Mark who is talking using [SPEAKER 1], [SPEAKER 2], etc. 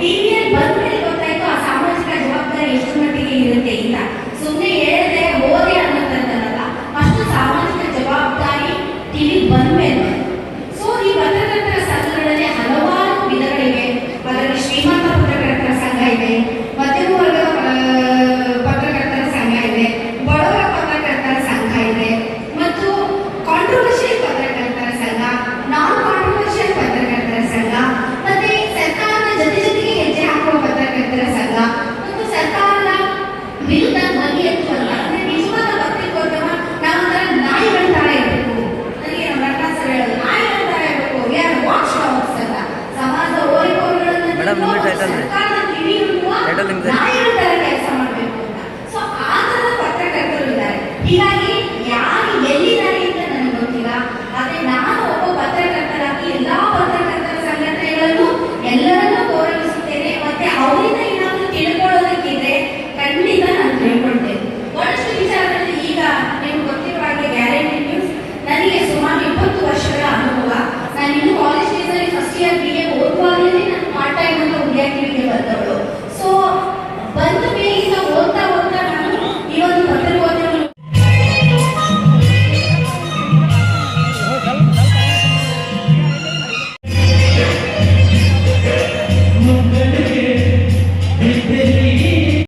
[SPEAKER 1] 里面。Title ರೀ. Title ನಿಮ್ದು.